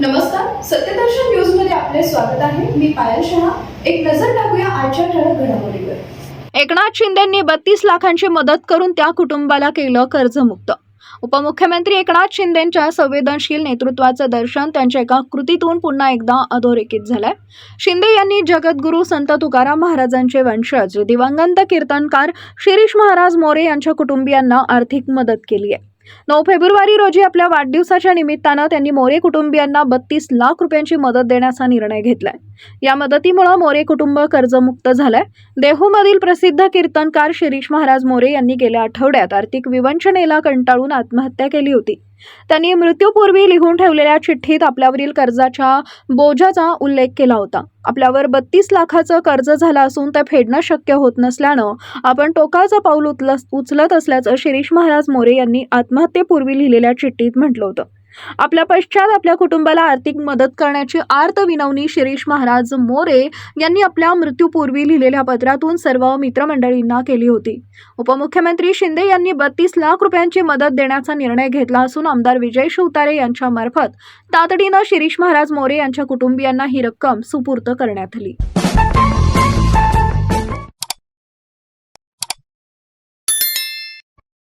नमस्कार सत्यदर्शन न्यूजमध्ये आपले स्वागत आहे. मी पायल शहा. एक नजर टाकूया आजच्या ठळक घडामोडीवर. एकनाथ शिंदेंनी बत्तीस लाखांची मदत करून त्या कुटुंबाला केलं कर्जमुक्त. उपमुख्यमंत्री एकनाथ शिंदेंच्या संवेदनशील नेतृत्वाचं दर्शन त्यांच्या एका कृतीतून पुन्हा एकदा अधोरेखित झालंय. शिंदे यांनी जगद्गुरू संत तुकाराम महाराजांचे वंशज दिवंगत कीर्तनकार शिरीष महाराज मोरे यांच्या कुटुंबियांना आर्थिक मदत केली आहे नऊ फेब्रुवारी रोजी आपल्या वाढदिवसाच्या निमित्तानं त्यांनी मोरे कुटुंबियांना बत्तीस लाख रुपयांची मदत देण्याचा निर्णय घेतलाय. या मदतीमुळे मोरे कुटुंब कर्जमुक्त झालंय. देहूमधील प्रसिद्ध कीर्तनकार शिरीष महाराज मोरे यांनी गेल्या आठवड्यात आर्थिक विवंचनेला कंटाळून आत्महत्या केली होती. त्यांनी मृत्यूपूर्वी लिहून ठेवलेल्या चिठ्ठीत आपल्यावरील कर्जाच्या बोजाचा उल्लेख केला होता. आपल्यावर बत्तीस लाखाचं कर्ज झालं असून ते फेडणं शक्य होत नसल्यानं आपण टोकाचं पाऊल उचल उचलत असल्याचं शिरीष महाराज मोरे यांनी आत्महत्येपूर्वी लिहिलेल्या चिठ्ठीत म्हटलं होतं. आपल्या पश्चात आपल्या कुटुंबाला आर्थिक मदत करण्याची आर्त विनवणी शिरीष महाराज मोरे यांनी आपल्या मृत्यूपूर्वी लिहिलेल्या पत्रातून सर्व मित्रमंडळींना केली होती. उपमुख्यमंत्री शिंदे यांनी बत्तीस लाख रुपयांची मदत देण्याचा निर्णय घेतला असून आमदार विजय शिवतारे यांच्या मार्फत तातडीनं शिरीष महाराज मोरे यांच्या कुटुंबियांना ही रक्कम सुपूर्त करण्यात आली.